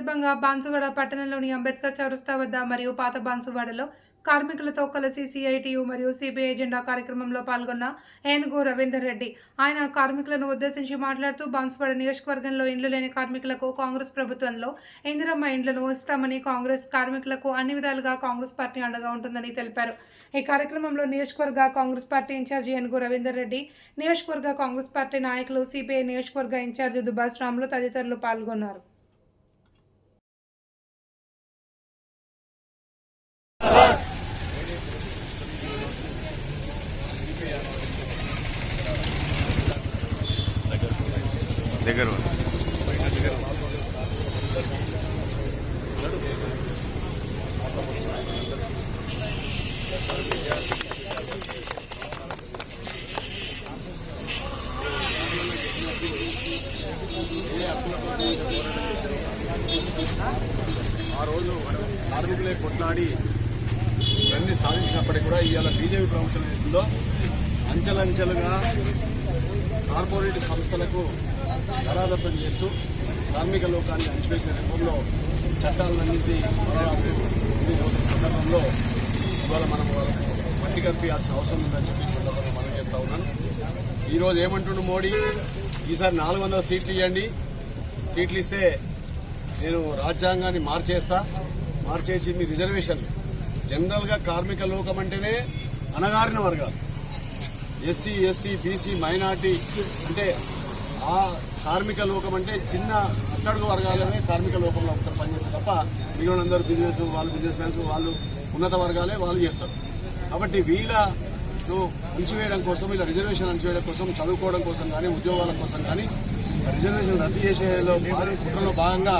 సందర్భంగా బాన్సువాడ పట్టణంలోని అంబేద్కర్ చౌరస్తా వద్ద మరియు పాత బాన్సువాడలో కార్మికులతో కలిసి సిఐటియు మరియు సిబిఐ జెండా కార్యక్రమంలో పాల్గొన్న ఏనుగు రవీందర్ రెడ్డి. ఆయన కార్మికులను ఉద్దేశించి మాట్లాడుతూ బాన్సువాడ నియోజకవర్గంలో ఇండ్లు లేని కార్మికులకు కాంగ్రెస్ ప్రభుత్వంలో ఇందిరమ్మ ఇండ్లను ఇస్తామని కాంగ్రెస్ కార్మికులకు అన్ని విధాలుగా కాంగ్రెస్ పార్టీ అండగా ఉంటుందని తెలిపారు. ఈ కార్యక్రమంలో నియోజకవర్గ కాంగ్రెస్ పార్టీ ఇన్ఛార్జి ఏనుగు రవీందర్ రెడ్డి నియోజకవర్గ కాంగ్రెస్ పార్టీ నాయకులు సిపిఐ నియోజకవర్గ ఇన్ఛార్జి దుబాస్ రాములు తదితరులు పాల్గొన్నారు. దగ్గర ఆ రోజు కార్మికులే కొట్లాడి ఇవన్నీ సాధించినప్పటికీ కూడా ఇవాళ బీజేపీ ప్రభుత్వం ఏదో అంచెలంచెలుగా కార్పొరేట్ సంస్థలకు ధరాదత్తం చేస్తూ కార్మిక లోకాన్ని అణిచివేసిన రూపంలో చట్టాలన్నింటినీ కొనరాస్తూ ఈ సందర్భంలో ఇవాళ మనం వాళ్ళకు మట్టి కప్పియాల్సిన అవసరం ఉందని చెప్పి సందర్భంగా మనం చేస్తూ ఉన్నాను. ఈరోజు ఏమంటుండు మోడీ? ఈసారి నాలుగు వందల సీట్లు ఇవ్వండి సీట్లు ఇస్తే నేను రాజ్యాంగాన్ని మార్చేస్తా. మార్చేసి మీ రిజర్వేషన్లు. జనరల్గా కార్మిక లోకం అంటేనే అణగారిన వర్గాలు. ఎస్సీ ఎస్టీ బీసీ మైనార్టీ అంటే ఆ కార్మిక లోకం అంటే చిన్న అట్టడుగు వర్గాలనే కార్మిక లోకంలో ఒకరు పనిచేస్తారు తప్ప మిగిలినందరూ బిజినెస్ వాళ్ళు బిజినెస్ మ్యాన్స్ వాళ్ళు ఉన్నత వర్గాలే వాళ్ళు చేస్తారు. కాబట్టి వీళ్ళను అణిచివేయడం కోసం వీళ్ళ రిజర్వేషన్ అణిచివేయడం కోసం చదువుకోవడం కోసం కానీ ఉద్యోగాల కోసం కానీ రిజర్వేషన్ రద్దు చేసేలో కుట్రలో భాగంగా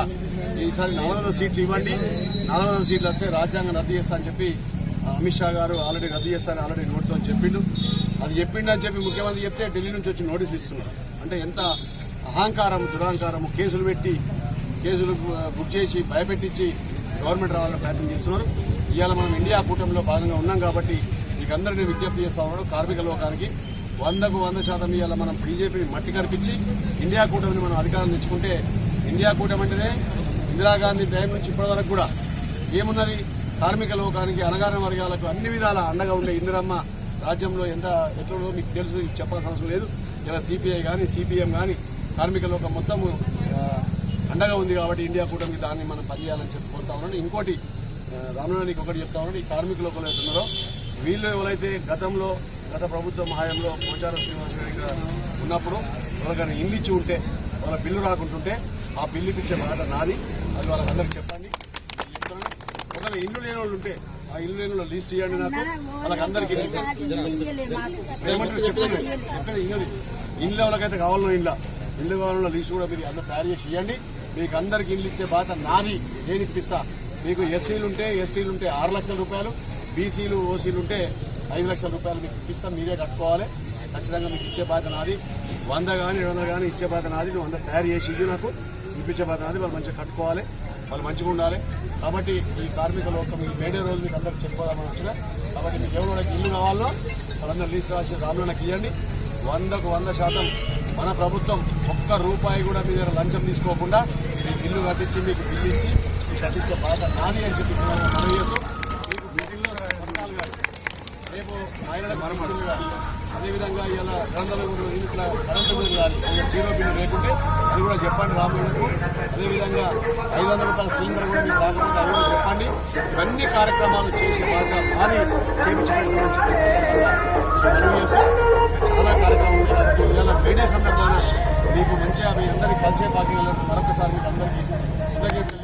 ఈసారి నాలుగు సీట్లు ఇవ్వండి. నాలుగు సీట్లు వస్తే రాజ్యాంగం రద్దు చేస్తా అని చెప్పి అమిత్ షా గారు ఆల్రెడీ రద్దు చేస్తారని ఆల్రెడీ నోటితో చెప్పిండు. అది చెప్పిండు అని చెప్పి ముఖ్యమంత్రి చెప్తే ఢిల్లీ నుంచి వచ్చి నోటీస్ ఇస్తున్నారు. అంటే ఎంత అహంకారం దురహంకారం కేసులు పెట్టి కేసులు బుక్ చేసి భయపెట్టించి గవర్నమెంట్ రావాలని ప్రయత్నం చేస్తున్నారు. ఇవాళ మనం ఇండియా కూటమిలో భాగంగా ఉన్నాం కాబట్టి మీకు అందరినీ విజ్ఞప్తి చేస్తా ఉన్నాడు కార్మిక లోకానికి వందకు వంద శాతం ఇవాళ మనం బీజేపీని మట్టి కనిపించి ఇండియా కూటమిని మనం అధికారం తెచ్చుకుంటే ఇండియా కూటమి అంటేనే ఇందిరాగాంధీ టైం నుంచి ఇప్పటివరకు కూడా ఏమున్నది? కార్మిక లోకానికి అనగారిన వర్గాలకు అన్ని విధాల అండగా ఉండే ఇందిరమ్మ రాజ్యంలో ఎంత ఎట్లుందో మీకు తెలుసు చెప్పాల్సిన అవసరం లేదు. ఇలా సిపిఐ కానీ సిపిఎం కానీ కార్మిక లోకం మొత్తం అండగా ఉంది కాబట్టి ఇండియా కూటమికి దాన్ని మనం పనిచేయాలని చెప్పి కోరుతా ఉన్నాను. ఇంకోటి ఆ, రామనానికి ఒకటి చెప్తా ఉన్నాడు ఈ కార్మిక లోకంలో ఉన్నారో వీళ్ళు ఎవరైతే గతంలో గత ప్రభుత్వం హయాంలో పోచార శ్రీనివాస ఉన్నప్పుడు వాళ్ళకైనా ఇల్లు ఇచ్చి ఉంటే వాళ్ళ బిల్లు రాకుంటుంటే ఆ బిల్లు ఇచ్చే మాట నాది. అది వాళ్ళకందరికి చెప్పండి. ఒకవేళ ఇల్లు లేని వాళ్ళు ఉంటే ఆ ఇల్లు లేని లిస్ట్ ఇవ్వండి నాకు. వాళ్ళకందరికి ఏమంటారు? చెప్పండి. చెప్పండి ఇల్లు ఇల్లు ఎవరికైతే కావాలనో ఇల్లు. ఇల్లు కావాలన్న లిస్ట్ కూడా మీరు అందరూ తయారు చేసి ఇవ్వండి. మీకు అందరికి ఇల్లు ఇచ్చే బాధ నాది. నేను ఇప్పిస్తా. మీకు ఎస్సీలు ఉంటే ఎస్టీలు ఉంటే ఆరు లక్షల రూపాయలు. బీసీలు ఓసీలు ఉంటే ఐదు లక్షల రూపాయలు మీకు ఇప్పిస్తాం. మీరే కట్టుకోవాలి. ఖచ్చితంగా మీకు ఇచ్చే బాధ నాది. వంద కానీ రెండు వందలు కానీ ఇచ్చే బాధ నాది. నువ్వు వంద తయారు చేసి ఇవ్వు నాకు. ఇప్పించే బాధ నాది. వాళ్ళు మంచిగా కట్టుకోవాలి. వాళ్ళు మంచిగా ఉండాలి. కాబట్టి ఈ కార్మిక లోకం ఈ మేడే రోజు మీకు అందరికి చెప్పుకోదామని వచ్చిన. కాబట్టి మీకు ఎవరికి ఇల్లు కావాలో వాళ్ళందరూ లీజ్ రాసి రాములకు ఇవ్వండి వందకు వంద శాతం మన ప్రభుత్వం ఒక్క రూపాయి కూడా మీ దగ్గర లంచం తీసుకోకుండా మీకు ఇల్లు కట్టించి మీకు బిల్లు ఇచ్చి మీకు కట్టించే బాధ నాది అని చెప్పి మనం చేస్తూ మీకు బిల్డింగ్లో రేపు మహిళలకు మరమ్మతులు కానీ అదేవిధంగా ఇలా గ్రంథాలు ఇంట్లో కరెంటు బిల్లు కానీ ఇంకా జీరో బిల్లు లేకుంటే అది కూడా చెప్పండి రాబోయేందుకు అదేవిధంగా ఐదు వందల రూపాయల సిలిండర్ కూడా మీకు రాకపోతే అది కూడా చెప్పండి. ఇవన్నీ కార్యక్రమాలు చేసే బాగా మాది చేపించి పెడతామని చెప్పి సందర్భంగా చేస్తూ చాలా కార్యక్రమాలు ఉన్నాయి. కాబట్టి ఇవాళ మేడే సందర్భాన మీకు మంచిగా మీ అందరికీ కలిసే భాగ్యం మరొకసారి మీకు అందరికీ కృతజ్ఞతలు